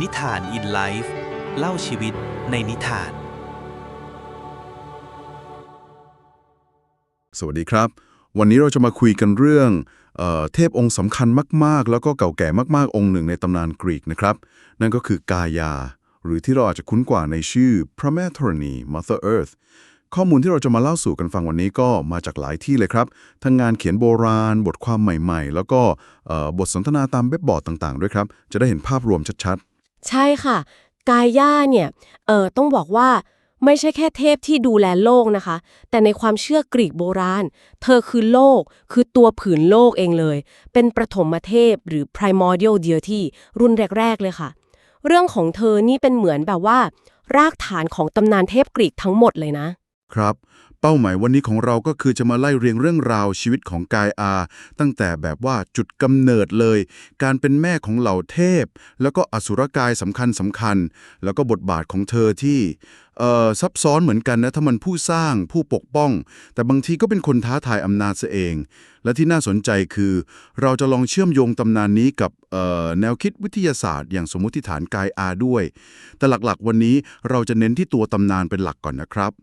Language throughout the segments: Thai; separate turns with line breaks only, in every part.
นิทานอินไลฟ์เล่าชีวิตในนิทาน
สวัสดีครับ วันนี้เราจะมาคุยกันเรื่องเออเทพองค์สำคัญมากๆ แล้วก็เก่าแก่มากๆ องค์หนึ่งในตำนานกรีกนะครับ นั่นก็คือกายา หรือที่เราอาจจะคุ้นกว่าในชื่อพระแม่ธรณี Mother Earth ข้อมูลที่เราจะมาเล่าสู่กันฟังวันนี้ก็มาจากหลายที่เลยครับ ทั้งงานเขียนโบราณ บทความใหม่ๆ แล้วก็บทสนทนาตามเว็บบอร์ดต่างๆ ด้วยครับ จะได้เห็นภาพรวมชัด
ใช่ค่ะ กายย่าเนี่ยเออต้องบอกว่าไม่ใช่แค่เทพที่ดูแลโลกนะคะ แต่ในความเชื่อกรีกโบราณ เธอคือโลก คือตัวผืนโลกเองเลย เป็นประถมเทพหรือ primordial deity รุ่นแรก ๆ เลยค่ะ เรื่องของเธอนี่เป็นเหมือนแบบว่า รากฐานของตำนานเทพกรีกทั้งหมดเลยนะ
ครับ เป้าหมายวันนี้ของเราก็คือจะมาไล่เรียงเรื่องราวชีวิตของกายอา ตั้งแต่แบบว่าจุดกำเนิดเลย การเป็นแม่ของเหล่าเทพ แล้วก็อสุรกายสำคัญสำคัญ แล้วก็บทบาทของเธอที่เอ่อซับซ้อนเหมือนกันนะถ้ามันผู้สร้างผู้ปกป้อง แต่บางทีก็เป็นคนท้าทายอำนาจซะเอง และที่น่าสนใจคือ เราจะลองเชื่อมโยงตำนานนี้กับเอ่อแนวคิดวิทยาศาสตร์ อย่างสมมติฐานกายอาด้วย แต่หลักๆ วันนี้เราจะเน้นที่ตัวตำนานเป็นหลักก่อนนะครับ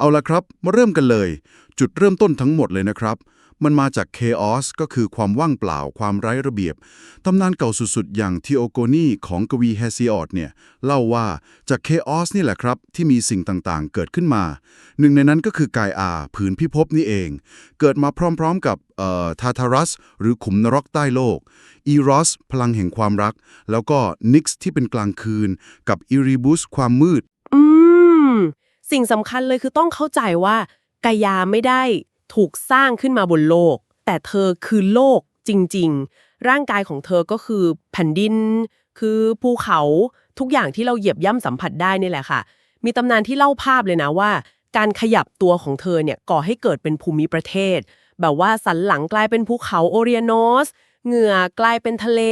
เอาละครับ มาเริ่มกันเลย จุดเริ่มต้นทั้งหมดเลยนะครับ มันมาจาก Chaos ก็คือความว่างเปล่าความไร้ระเบียบ ตำนานเก่าสุดๆ อย่างทีโอโกนีของกวีเฮซิออดเนี่ยเล่าว่าจาก Chaos นี่แหละครับ ที่มีสิ่งต่างๆ เกิดขึ้นมา หนึ่งในนั้นก็คือกายอาผืนพิภพนี่เอง เกิดมาพร้อมๆกับเอ่อทาทารัส หรือขุมนรกใต้โลกอีรอสพลังแห่งความรัก แล้วก็นิกส์ที่เป็นกลางคืน กับอิริบุสความมืด
สิ่งสำคัญเลยคือต้องเข้าใจว่ากายาไม่ได้ถูกสร้างขึ้นมาบนโลก แต่เธอคือโลกจริง ๆ ร่างกายของเธอก็คือแผ่นดิน คือภูเขาทุกอย่างที่เราเหยียบย่ำสัมผัสได้นี่แหละค่ะ มีตำนานที่เล่าภาพเลยนะว่า การขยับตัวของเธอเนี่ยก่อให้เกิดเป็นภูมิประเทศ แบบว่าสันหลังกลายเป็นภูเขาโอเรียโนสเหงื่อกลายเป็นทะเล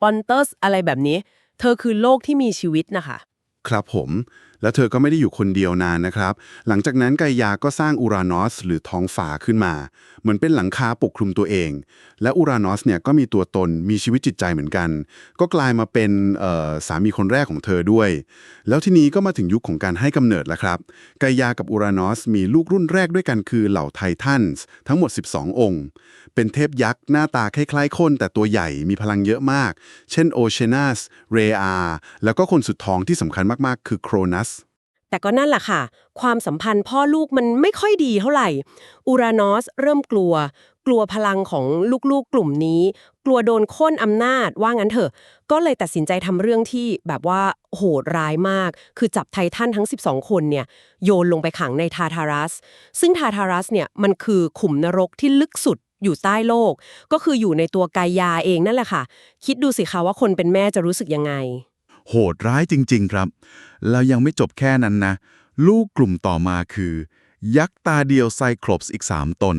ปอนเตอสอะไรแบบนี้ เธอคือโลกที่มีชีวิตนะคะ
ครับผม แล้วเธอก็ไม่ได้อยู่คนเดียวนานนะครับ หลังจากนั้นไกายาก็สร้างอูรานอสหรือท้องฟ้าขึ้นมา เหมือนเป็นหลังคาปกคลุมตัวเอง และอูรานอสเนี่ยก็มีตัวตนมีชีวิตจิตใจเหมือนกัน ก็กลายมาเป็นเออสามีคนแรกของเธอด้วย แล้วทีนี้ก็มาถึงยุคของการให้กำเนิดแล้วครับไกายากับอูรานอสมีลูกรุ่นแรกด้วยกันคือเหล่าไททันส์ทั้งหมด 12 องค์ เป็นเทพยักษ์หน้าตาคล้ายๆคนแต่ตัวใหญ่มีพลังเยอะมาก เช่นโอเชนัสเรอาแล้วก็คนสุดท้องที่สำคัญมากๆ คือโครนัส
แต่ก็นั่นแหละค่ะ ความสัมพันธ์พ่อลูกมันไม่ค่อยดีเท่าไหร่ อูรานอสเริ่มกลัว กลัวพลังของลูกๆกลุ่มนี้ กลัวโดนค่นอำนาจว่างั้นเถอะ ก็เลยตัดสินใจทำเรื่องที่แบบว่าโหดร้ายมาก คือจับไททันทั้ง 12 คนเนี่ยโยนลงไปขังในทาทารัส ซึ่งทาทารัสเนี่ยมันคือขุมนรกที่ลึกสุดอยู่ใต้โลก ก็คืออยู่ในตัวกายาเองนั่นแหละค่ะ คิดดูสิคะว่าคนเป็นแม่จะรู้สึกยังไง
โหดร้ายจริง ๆ ครับ แล้วยังไม่จบแค่นั้นนะ ลูกกลุ่มต่อมาคือ ยักษ์ตาเดียวไซโครปส์อีก 3 ตน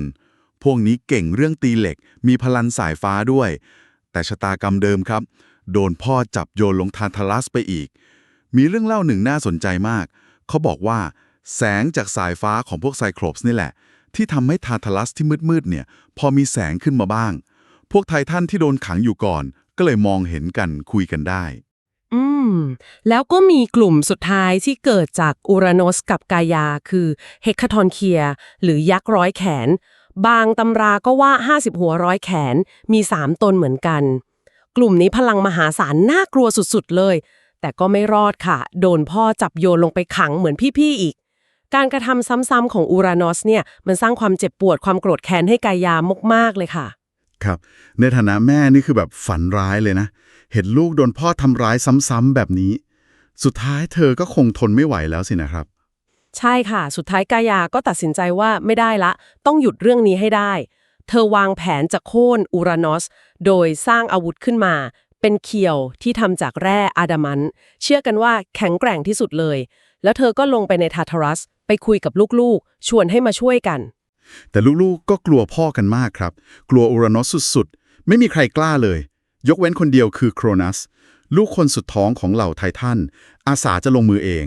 พวกนี้เก่งเรื่องตีเหล็ก มีพลังสายฟ้าด้วย แต่ชะตากรรมเดิมครับ โดนพ่อจับโยนลงทานทารัสไปอีก มีเรื่องเล่าหนึ่งน่าสนใจมาก เขาบอกว่า แสงจากสายฟ้าของพวกไซโครปส์นี่แหละ ที่ทำให้ทาทารัสที่มืดๆเนี่ยพอมีแสงขึ้นมาบ้าง พวกไททันที่โดนขังอยู่ก่อนก็เลยมองเห็นกันคุยกันได้
อืม แล้วก็มีกลุ่มสุดท้ายที่เกิดจากอูรานอสกับกายา คือเฮคาทอนเคีย หรือยักษ์ร้อยแขน บางตำราก็ว่า 50 หัวร้อยแขน มี 3 ตนเหมือนกัน กลุ่มนี้พลังมหาศาลน่ากลัวสุดๆเลย แต่ก็ไม่รอดค่ะ โดนพ่อจับโยนลงไปขังเหมือนพี่ๆอีก การกระทำซ้ำๆของอูรานอสเนี่ยมันสร้างความเจ็บปวดความโกรธแค้นให้กายามากๆเลยค่ะ
ครับ ในฐานะแม่นี่คือแบบฝันร้ายเลยนะ เห็นลูกโดนพ่อทำร้ายซ้ำๆแบบนี้ สุดท้ายเธอก็คงทนไม่ไหวแล้วสินะครับ
ใช่ค่ะ สุดท้ายกายาก็ตัดสินใจว่าไม่ได้ละ ต้องหยุดเรื่องนี้ให้ได้ เธอวางแผนจะโค่นอูรานอส โดยสร้างอาวุธขึ้นมา เป็นเคียวที่ทำจากแร่อะดามันเชื่อกันว่าแข็งแกร่งที่สุดเลย แล้วเธอก็ลงไปในทาทารัส ไปคุยกับลูกๆ ชวนให้มาช่วยกัน
แต่ลูกๆก็กลัวพ่อกันมากครับ กลัวอูรานอสสุดๆ ไม่มีใครกล้าเลย ยกเว้นคนเดียวคือโครนัส ลูกคนสุดท้องของเหล่าไททันอาสาจะลงมือเอง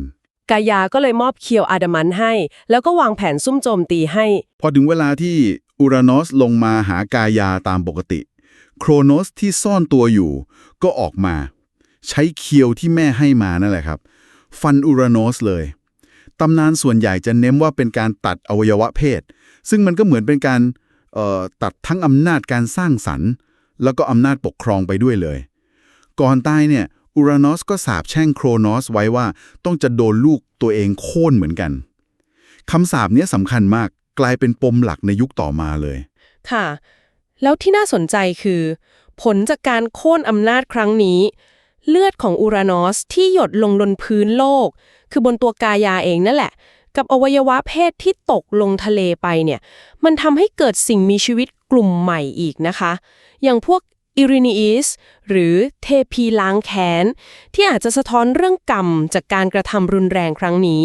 กายาก็เลยมอบเคียวอะดามันให้ แล้วก็วางแผนซุ่มโจมตีให้
พอถึงเวลาที่อูรานอสลงมาหากายาตามปกติ โครโนสที่ซ่อนตัวอยู่ ก็ออกมา ใช้เคียวที่แม่ให้มานั่นแหละครับ ฟันอูราโนสเลยตำนานส่วนใหญ่จะเน้นว่าเป็นการตัดอวัยวะเพศ ซึ่งมันก็เหมือนเป็นการเอ่อตัดทั้งอำนาจการสร้างสรรค์ แล้วก็อำนาจปกครองไปด้วยเลย ก่อนตายเนี่ยอูรานอสก็สาปแช่งโครนอสไว้ว่าต้องจะโดนลูกตัวเองโค่นเหมือนกันคำสาปเนี้ยสำคัญมากกลายเป็นปมหลักในยุคต่อมาเลย
ค่ะ แล้วที่น่าสนใจคือ ผลจากการโค่นอำนาจครั้งนี้ เลือดของอูรานอสที่หยดลงบนพื้นโลก คือบนตัวกายาเองนั่นแหละ กับอวัยวะเพศที่ตกลงทะเลไปเนี่ย มันทำให้เกิดสิ่งมีชีวิตกลุ่มใหม่อีกนะคะ อย่างพวกอิรินีอิสหรือเทพีล้างแค้น ที่อาจจะสะท้อนเรื่องกรรมจากการกระทำรุนแรงครั้งนี้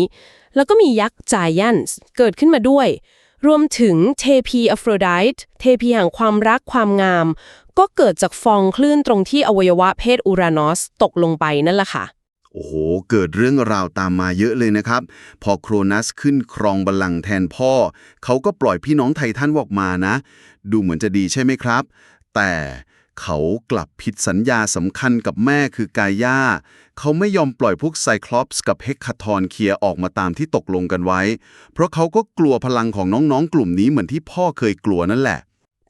แล้วก็มียักษ์จายันส์เกิดขึ้นมาด้วย รวมถึงเทพีอโฟรไดต์เทพีแห่งความรักความงาม ก็เกิดจากฟองคลื่นตรงที่อวัยวะเพศอูรานอสตกลงไปนั่นแหละค่ะ
โอ้โห เกิดเรื่องราวตามมาเยอะเลยนะครับ พอโครนัสขึ้นครองบัลลังก์แทนพ่อ เขาก็ปล่อยพี่น้องไททันออกมานะ ดูเหมือนจะดีใช่ไหมครับ แต่เขากลับผิดสัญญาสำคัญกับแม่คือกายาเขาไม่ยอมปล่อยพวกไซคลอปส์กับเฮกคาทอนเคลียออกมาตามที่ตกลงกันไว้ เพราะเขาก็กลัวพลังของน้องๆ กลุ่มนี้เหมือนที่พ่อเคยกลัวนั่นแหละ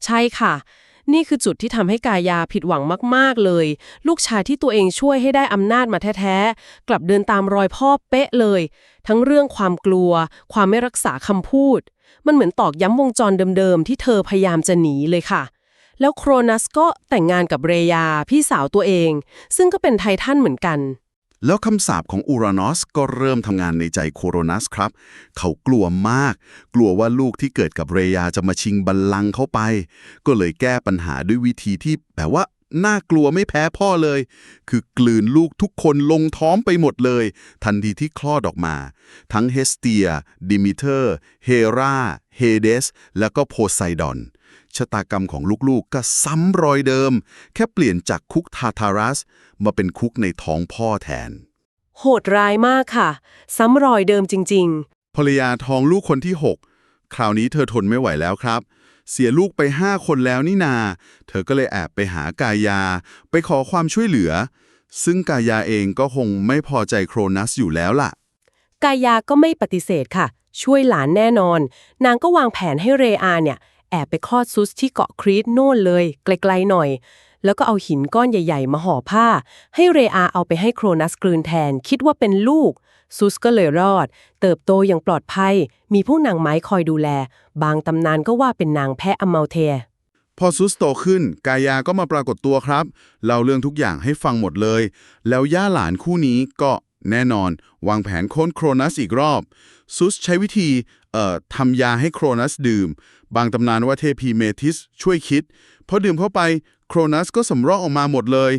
ใช่ค่ะ นี่คือจุดที่ทำให้กายาผิดหวังมากๆเลย ลูกชายที่ตัวเองช่วยให้ได้อำนาจมาแท้ๆ กลับเดินตามรอยพ่อเป๊ะเลย ทั้งเรื่องความกลัว ความไม่รักษาคำพูด มันเหมือนตอกย้ำวงจรเดิมๆ ที่เธอพยายามจะหนีเลยค่ะ แล้วโครนัสก็แต่งงานกับเรยาพี่สาวตัวเอง ซึ่งก็เป็นไททันเหมือนกัน
แล้วคำสาปของอูรานอสก็เริ่มทำงานในใจโคโรนัสครับ เขากลัวมาก กลัวว่าลูกที่เกิดกับเรยาจะมาชิงบัลลังก์เขาไป ก็เลยแก้ปัญหาด้วยวิธีที่แบบว่าน่ากลัวไม่แพ้พ่อเลย คือกลืนลูกทุกคนลงท้องไปหมดเลย ทันทีที่คลอดออกมา ทั้งเฮสเตีย ดิมิเตอร์ เฮรา เฮเดส แล้วก็โพไซดอน ชะตากรรมของลูกๆ ก็ซ้ำรอยเดิม แค่เปลี่ยนจากคุกทาทารัส มาเป็นคุกในท้องพ่อแทน
โหดร้ายมากค่ะ ซ้ำรอยเดิมจริง ๆ
ภรรยาท้องลูกคนที่ 6 คราวนี้เธอทนไม่ไหวแล้วครับ เสียลูกไป5คนแล้วนี่นา เธอก็เลยแอบไปหากายา ไปขอความช่วยเหลือ ซึ่งกายาเองก็คงไม่พอใจโครนัสอยู่แล้วล่ะ
กายาก็ไม่ปฏิเสธค่ะ ช่วยหลานแน่นอน นางก็วางแผนให้เรอาเนี่ย แอบไปคลอดซุสที่เกาะครีตโน่นเลย ไกลๆหน่อย แล้วก็เอาหินก้อนใหญ่ ๆ มาห่อผ้า ให้เรอาเอาไปให้โครนัสกลืนแทน คิดว่าเป็นลูก ซุสก็เลยรอด เติบโตอย่างปลอดภัย มีผู้นางไม้คอยดูแล บางตำนานก็ว่าเป็นนางแพะอมเมลเท
พอซุสโตขึ้น กายาก็มาปรากฏตัวครับเล่าเรื่องทุกอย่างให้ฟังหมดเลย แล้วย่าหลานคู่นี้ก็แน่นอน วางแผนโค่นโครนัสอีกรอบ ซุสใช้วิธีทำยาให้โครนัสดื่ม บางตำนานว่าเทพีเมทิสช่วยคิดพอดื่มเข้าไปโครนัสก็สำรอกออกมาหมดเลย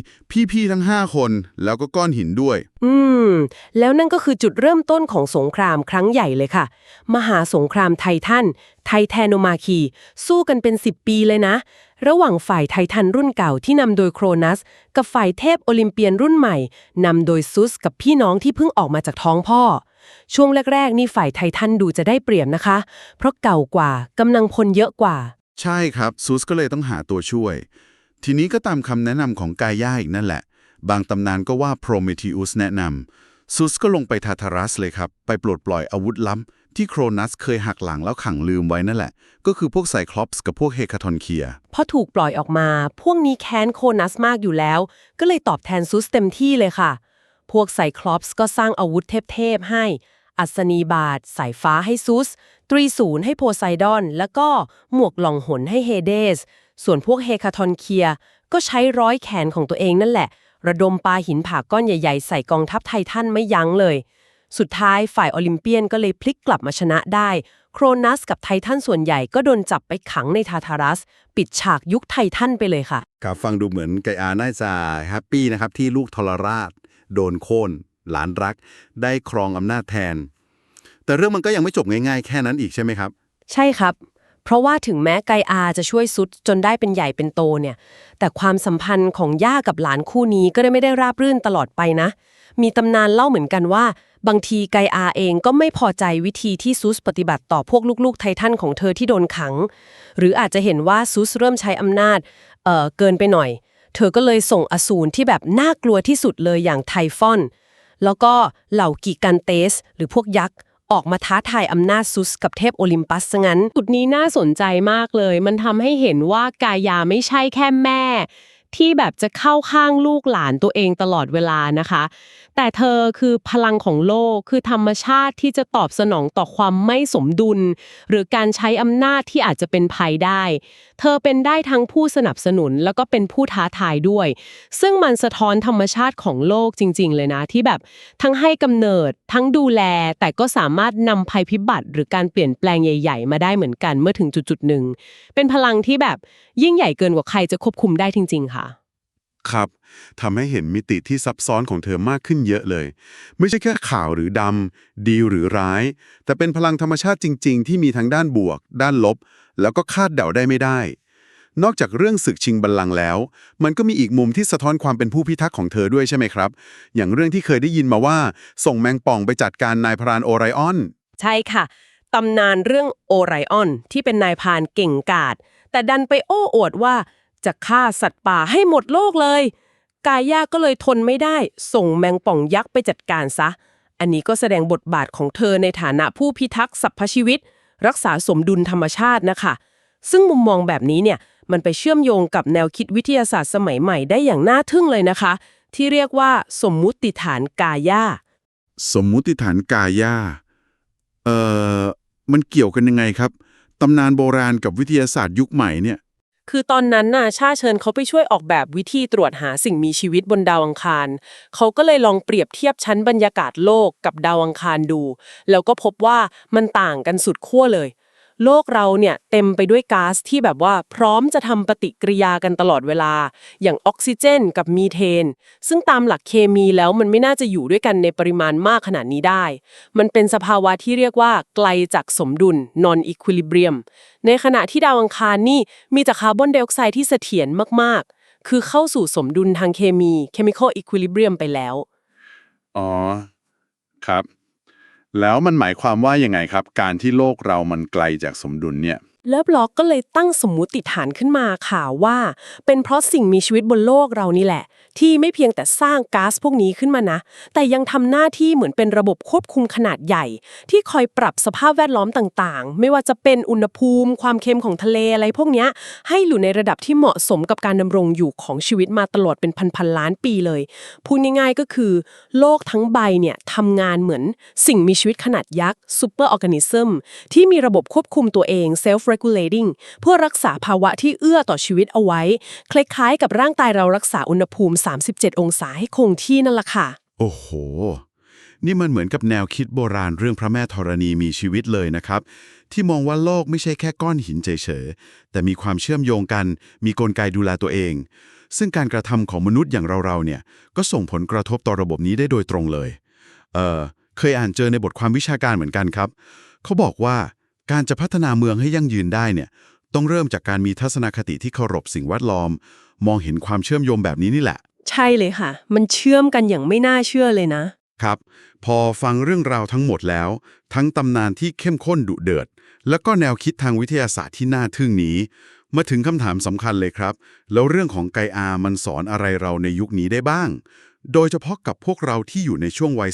พี่ๆทั้ง 5 คน แล้วก็ก้อนหินด้วย
อืม แล้วนั่นก็คือจุดเริ่มต้นของสงครามครั้งใหญ่เลยค่ะ มหาสงครามไททัน ไทแทโนมาคี สู้กันเป็น 10 ปีเลยนะ ระหว่างฝ่ายไททันรุ่นเก่าที่นำโดยโครนัส กับฝ่ายเทพโอลิมเปียนรุ่นใหม่นำโดยซุสกับพี่น้องที่เพิ่งออกมาจากท้องพ่อ ช่วงแรก ๆ นี่ฝ่ายไททันดูจะได้เปรียบนะคะ เพราะเก่ากว่ากำลังพลเยอะกว่า
ใช่ครับซุสก็เลยต้องหาตัวช่วย ทีนี้ก็ตามคำแนะนำของกายาอีกนั่นแหละ บางตำนานก็ว่าโพรเมธีอุสแนะนำซุสก็ลงไปทาทารัสเลยครับ ไปปลดปล่อยอาวุธล้ำที่โครนัสเคยหักหลังแล้วขังลืมไว้นั่นแหละ ก็คือพวกไซคลอปส์กับพวกเฮคาทอนเคีย
พอถูกปล่อยออกมา พวกนี้แค้นโคนัสมากอยู่แล้ว ก็เลยตอบแทนซุสเต็มที่เลยค่ะ พวกไซคลอปส์ก็สร้างอาวุธเทพๆให้ อัศนีบาท สายฟ้าให้ซุส ตรีศูนย์ให้โพไซดอน แล้วก็หมวกหล่องหนให้เฮเดส ส่วนพวกเฮคาทอนเคีย ก็ใช้ร้อยแขนของตัวเองนั่นแหละ ระดมปาหินผาก้อนใหญ่ๆ ใส่กองทัพไททันไม่ยั้งเลย สุดท้ายฝ่ายโอลิมเปียนก็เลยพลิกกลับมาชนะได้ โครนัสกับไททันส่วนใหญ่ก็โดนจับไปขังในทาทารัส ปิดฉากยุคไททันไปเลยค่ะ
ครับฟังดูเหมือนไกอาน่าจะแฮปปี้นะครับที่ลูกทรราช โดนโค่นหลานรัก ได้ครองอำนาจแทน แต่เรื่องมันก็ยังไม่จบง่ายๆ แค่นั้นอีกใช่ไหมครับ
ใช่ครับ เพราะว่าถึงแม้ไกอาจะช่วยซุดจนได้เป็นใหญ่เป็นโตเนี่ย แต่ความสัมพันธ์ของย่ากับหลานคู่นี้ก็ได้ไม่ได้ราบรื่นตลอดไปนะ มีตำนานเล่าเหมือนกันว่า บางทีไกอาเองก็ไม่พอใจวิธีที่ซุสปฏิบัติต่อพวกลูกๆ ไททันของเธอที่โดนขัง หรืออาจจะเห็นว่าซุสเริ่มใช้อำนาจเออเกินไปหน่อย เธอก็เลยส่งอสูรที่แบบน่ากลัวที่สุดเลยอย่างไทฟอน แล้วก็เหล่ากิกันเตส หรือพวกยักษ์ ออกมาท้าทายอำนาจซุสกับเทพโอลิมปัสซะงั้นจุดนี้น่าสนใจมากเลย มันทำให้เห็นว่ากายาไม่ใช่แค่แม่ ที่แบบจะเข้าข้างลูกหลานตัวเองตลอดเวลานะคะ แต่เธอคือพลังของโลกคือธรรมชาติที่จะตอบสนองต่อความไม่สมดุล หรือการใช้อำนาจที่อาจจะเป็นภัยได้ เธอเป็นได้ทั้งผู้สนับสนุนแล้วก็เป็นผู้ท้าทายด้วย ซึ่งมันสะท้อนธรรมชาติของโลกจริง ๆ เลยนะ ที่แบบทั้งให้กำเนิดทั้งดูแล แต่ก็สามารถนำภัยพิบัติ หรือการเปลี่ยนแปลงใหญ่ ๆ มาได้เหมือนกันเมื่อถึงจุดๆหนึ่งเป็นพลังที่แบบยิ่งใหญ่เกินกว่าใครจะควบคุมได้จริง ๆ ค่ะ
ครับทำให้เห็นมิติที่ซับซ้อนของเธอมากขึ้นเยอะเลย ไม่ใช่แค่ข่าวหรือดำดีหรือร้าย แต่เป็นพลังธรรมชาติจริง ๆ ที่มีทั้งด้านบวก ด้านลบ แล้วก็คาดเดาได้ไม่ได้ นอกจากเรื่องศึกชิงบัลลังก์แล้ว มันก็มีอีกมุมที่สะท้อนความเป็นผู้พิทักษ์ของเธอด้วยใช่ไหมครับ อย่างเรื่องที่เคยได้ยินมาว่า ส่งแมงป่องไปจัดการนายพรานโอไรออน
ใช่ค่ะตำนานเรื่องโอไรออนที่เป็นนายพรานเก่งกาจแต่ดันไปโอ้อวดว่า จะฆ่าสัตว์ป่าให้หมดโลกเลย กายาก็เลยทนไม่ได้ ส่งแมงป่องยักษ์ไปจัดการซะ อันนี้ก็แสดงบทบาทของเธอในฐานะผู้พิทักษ์สรรพชีวิต รักษาสมดุลธรรมชาตินะคะ ซึ่งมุมมองแบบนี้เนี่ยมันไปเชื่อมโยงกับแนวคิดวิทยาศาสตร์สมัยใหม่ได้อย่างน่าทึ่งเลยนะคะ ที่เรียกว่าสมมุติฐานกายา
สมมุติฐานกายาเอ่อมันเกี่ยวกันยังไงครับ ตำนานโบราณกับวิทยาศาสตร์ยุคใหม่เนี่ย
คือตอนนั้นน่ะชาเชิญเขาไปช่วยออกแบบวิธีตรวจหาสิ่งมีชีวิตบนดาวอังคาร เขาก็เลยลองเปรียบเทียบชั้นบรรยากาศโลกกับดาวอังคารดู แล้วก็พบว่ามันต่างกันสุดขั้วเลย โลกเราเนี่ยเต็มไปด้วยก๊าซที่แบบว่าพร้อมจะทำปฏิกิริยากันตลอดเวลา อย่างออกซิเจน กับมีเทน ซึ่งตามหลักเคมีแล้วมันไม่น่าจะอยู่ด้วยกันในปริมาณมากขนาดนี้ได้ มันเป็นสภาวะที่เรียกว่าไกลจากสมดุล non equilibrium ในขณะที่ดาวอังคารนี่มีแต่คาร์บอนไดออกไซด์ที่เสถียรมากๆ คือเข้าสู่สมดุลทางเคมี chemical equilibrium ไปแล้ว
อ๋อ ครับ แล้วมันหมายความว่ายังไงครับ การที่โลกเรามันไกลจากสมดุลเนี่ย
เลิฟล็อกก็เลยตั้งสมมุติฐานขึ้นมาค่ะว่า เป็นเพราะสิ่งมีชีวิตบนโลกเรานี่แหละ ที่ไม่เพียงแต่สร้างก๊าซพวกนี้ขึ้นมานะ แต่ยังทำหน้าที่เหมือนเป็นระบบควบคุมขนาดใหญ่ ที่คอยปรับสภาพแวดล้อมต่างๆ ไม่ว่าจะเป็นอุณหภูมิ ความเค็มของทะเลอะไรพวกนี้ให้อยู่ในระดับที่เหมาะสมกับการดำรงอยู่ของชีวิตมาตลอดเป็นพันๆล้านปีเลยพูดง่ายๆก็คือ โลกทั้งใบเนี่ยทำงานเหมือน สิ่งมีชีวิตขนาดยักษ์ซูเปอร์ออร์แกนิซึมที่มีระบบควบคุมตัวเอง self regulating เพื่อรักษาภาวะที่เอื้อต่อชีวิตเอาไว้ คล้ายๆกับร่างกายเรารักษาอุณหภูมิ 37 องศาให้คงที่นั่นแหละค่ะ
โอ้โห นี่มันเหมือนกับแนวคิดโบราณเรื่องพระแม่ธรณีมีชีวิตเลยนะครับ ที่มองว่าโลกไม่ใช่แค่ก้อนหินเฉยๆ แต่มีความเชื่อมโยงกัน มีกลไกดูแลตัวเอง ซึ่งการกระทำของมนุษย์อย่างเราๆเนี่ย ก็ส่งผลกระทบต่อระบบนี้ได้โดยตรงเลย เออเคยอ่านเจอในบทความวิชาการเหมือนกันครับ เขาบอกว่า การจะพัฒนาเมืองให้ยั่งยืนได้เนี่ยต้องเริ่มจากการมีทัศนคติที่เคารพสิ่งแวดล้อม มองเห็นความเชื่อมโยงแบบนี้นี่แหละ
ใช่เลยค่ะ มันเชื่อมกันอย่างไม่น่าเชื่อเลยนะ
ครับ พอฟังเรื่องราวทั้งหมดแล้ว ทั้งตำนานที่เข้มข้นดุเดือด แล้วก็แนวคิดทางวิทยาศาสตร์ที่น่าทึ่งนี้ มาถึงคำถามสำคัญเลยครับ แล้วเรื่องของไกอามันสอนอะไรเราในยุคนี้ได้บ้าง โดยเฉพาะกับพวกเราที่อยู่ในช่วงวัย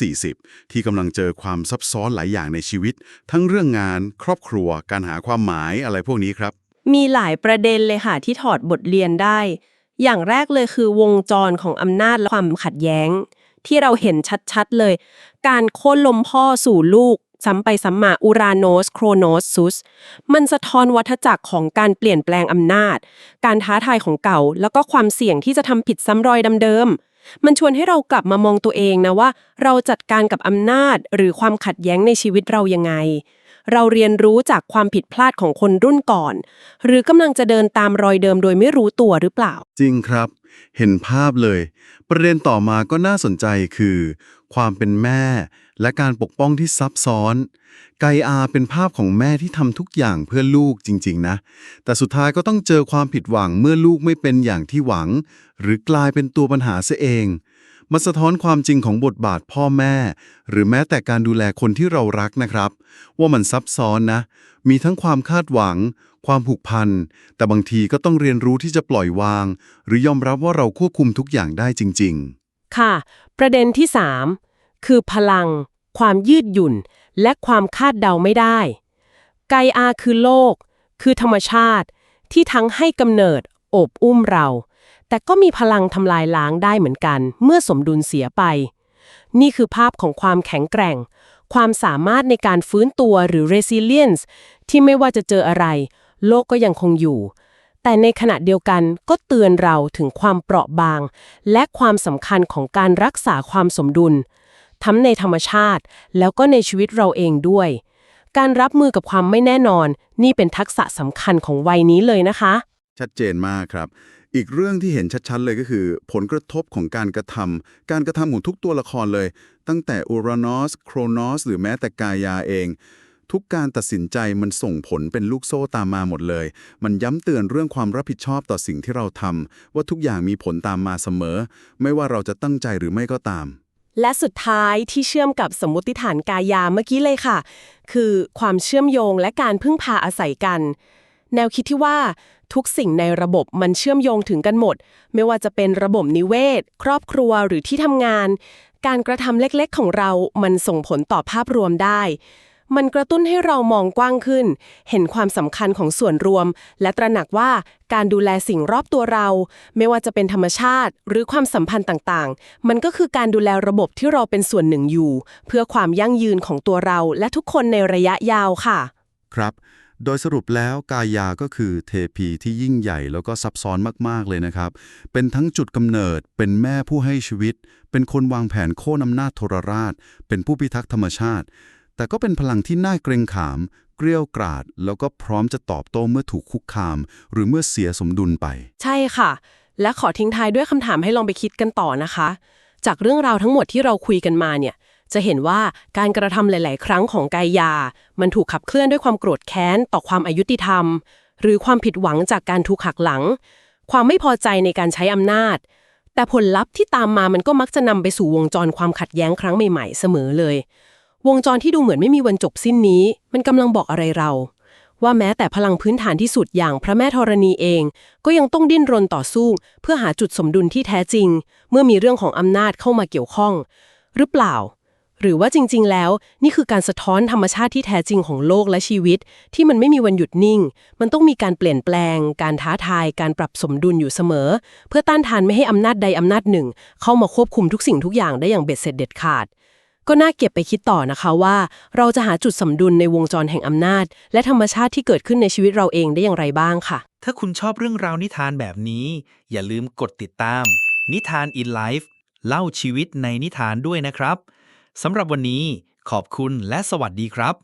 30-40 ที่กำลังเจอความซับซ้อนหลายอย่างในชีวิต ทั้งเรื่องงาน ครอบครัว การหาความหมายอะไรพวกนี้ครับ
มีหลายประเด็นเลยค่ะที่ถอดบทเรียนได้ อย่างแรกเลยคือวงจรของอำนาจและความขัดแย้ง ที่เราเห็นชัดๆเลย การโค่นลมพ่อสู่ลูกซ้ำไปซ้ำมาอูราโนสโครโนสซุส มันสะท้อนวัฏจักรของการเปลี่ยนแปลงอำนาจ การท้าทายของเก่า แล้วก็ความเสี่ยงที่จะทำผิดซ้ำรอยเดิมๆ มันชวนให้เรากลับมามองตัวเองนะว่า เราจัดการกับอำนาจหรือความขัดแย้งในชีวิตเรายังไง เราเรียนรู้จากความผิดพลาดของคนรุ่นก่อน หรือกำลังจะเดินตามรอยเดิมโดยไม่รู้ตัวหรือเปล่า
จริงครับ เห็นภาพเลย ประเด็นต่อมาก็น่าสนใจคือ ความเป็นแม่ และการปกป้องที่ซับซ้อน ไกอาเป็นภาพของแม่ที่ทำทุกอย่างเพื่อลูกจริง ๆ นะ แต่สุดท้ายก็ต้องเจอความผิดหวังเมื่อลูกไม่เป็นอย่างที่หวัง หรือกลายเป็นตัวปัญหาเสียเองมาสะท้อนความจริงของบทบาทพ่อแม่ หรือแม้แต่การดูแลคนที่เรารักนะครับ ว่ามันซับซ้อนนะ มีทั้งความคาดหวัง ความผูกพัน แต่บางทีก็ต้องเรียนรู้ที่จะปล่อยวาง หรือยอมรับว่าเราควบคุมทุกอย่างได้จริง ๆ
ค่ะ ประเด็นที่ 3 คือพลัง ความยืดหยุ่น และความคาดเดาไม่ได้ ไกอาคือโลก คือธรรมชาติ ที่ทั้งให้กำเนิด โอบอุ้มเรา แต่ก็มีพลังทำลายล้างได้เหมือนกัน เมื่อสมดุลเสียไป นี่คือภาพของความแข็งแกร่ง ความสามารถในการฟื้นตัวหรือ resilience ที่ไม่ว่าจะเจออะไร โลกก็ยังคงอยู่ แต่ในขณะเดียวกันก็เตือนเราถึงความเปราะบาง และความสำคัญของการรักษาความสมดุล ทั้งในธรรมชาติ แล้วก็ในชีวิตเราเองด้วย การรับมือกับความไม่แน่นอน นี่เป็นทักษะสำคัญของวัยนี้เลยนะคะ
ชัดเจนมากครับ อีกเรื่องที่เห็นชัดๆเลยก็คือ ผลกระทบของการกระทำการกระทำของทุกตัวละครเลย ตั้งแต่อูรานอสโครนอสหรือแม้แต่กายาเอง ทุกการตัดสินใจมันส่งผลเป็นลูกโซ่ตามมาหมดเลย มันย้ำเตือนเรื่องความรับผิดชอบต่อสิ่งที่เราทำว่าทุกอย่างมีผลตามมาเสมอ ไม่ว่าเราจะตั้งใจหรือไม่ก็ตาม
และสุดท้ายที่เชื่อมกับสมมติฐานกายาเมื่อกี้เลยค่ะ คือความเชื่อมโยงและการพึ่งพาอาศัยกัน แนวคิดที่ว่าทุกสิ่งในระบบมันเชื่อมโยงถึงกันหมด ไม่ว่าจะเป็นระบบนิเวศ ครอบครัวหรือที่ทำงาน การกระทำเล็กๆ ของเรา มันส่งผลต่อภาพรวมได้ มันกระตุ้นให้เรามองกว้างขึ้น เห็นความสำคัญของส่วนรวม และตระหนักว่าการดูแลสิ่งรอบตัวเรา ไม่ว่าจะเป็นธรรมชาติ หรือความสัมพันธ์ต่างๆ มันก็คือการดูแลระบบที่เราเป็นส่วนหนึ่งอยู่ เพื่อความยั่งยืนของตัวเรา และทุกคนในระยะยาวค่ะ
ครับ โดยสรุปแล้วกายาก็คือเทพีที่ยิ่งใหญ่แล้วก็ซับซ้อนมากๆเลยนะครับ เป็นทั้งจุดกำเนิด เป็นแม่ผู้ให้ชีวิต เป็นคนวางแผนโค่นอำนาจทรราช เป็นผู้พิทักษ์ธรรมชาติ แต่ก็เป็นพลังที่น่าเกรงขาม เกลี้ยวกราด แล้วก็พร้อมจะตอบโต้เมื่อถูกคุกคาม หรือเมื่อเสียสมดุลไป
ใช่ค่ะ และขอทิ้งท้ายด้วยคำถามให้ลองไปคิดกันต่อนะคะ จากเรื่องราวทั้งหมดที่เราคุยกันมาเนี่ย จะเห็นว่าการกระทำหลาย ๆ ครั้งของกายา มันถูกขับเคลื่อนด้วยความโกรธแค้น ต่อความอายุติธรรม หรือความผิดหวังจากการถูกหักหลัง ความไม่พอใจในการใช้อำนาจ แต่ผลลัพธ์ที่ตามมามันก็มักจะนำไปสู่วงจรความขัดแย้งครั้งใหม่ ๆ เสมอเลย วงจรที่ดูเหมือนไม่มีวันจบสิ้นนี้ มันกำลังบอกอะไรเรา ว่าแม้แต่พลังพื้นฐานที่สุดอย่างพระแม่ธรณีเอง ก็ยังต้องดิ้นรนต่อสู้ เพื่อหาจุดสมดุลที่แท้จริง เมื่อมีเรื่องของอำนาจเข้ามาเกี่ยวข้อง หรือเปล่า หรือว่าจริง ๆ แล้ว นี่คือการสะท้อนธรรมชาติที่แท้จริงของโลกและชีวิต ที่มันไม่มีวันหยุดนิ่ง มันต้องมีการเปลี่ยนแปลง การท้าทาย การปรับสมดุลอยู่เสมอ เพื่อต้านทานไม่ให้อำนาจใดอำนาจหนึ่ง เข้ามาควบคุมทุกสิ่งทุกอย่างได้อย่างเบ็ดเสร็จเด็ดขาด ก็น่าเก็บไปคิดต่อนะคะว่า เราจะหาจุดสมดุลในวงจรแห่งอำนาจ และธรรมชาติที่เกิดขึ้นในชีวิตเราเองได้อย่างไรบ้างค่ะ
ถ้าคุณชอบเรื่องราวนิทานแบบนี้ อย่าลืมกดติดตาม นิทาน in life เล่าชีวิตในนิทานด้วยนะครับสำหรับวันนี้ขอบคุณและสวัสดีครับ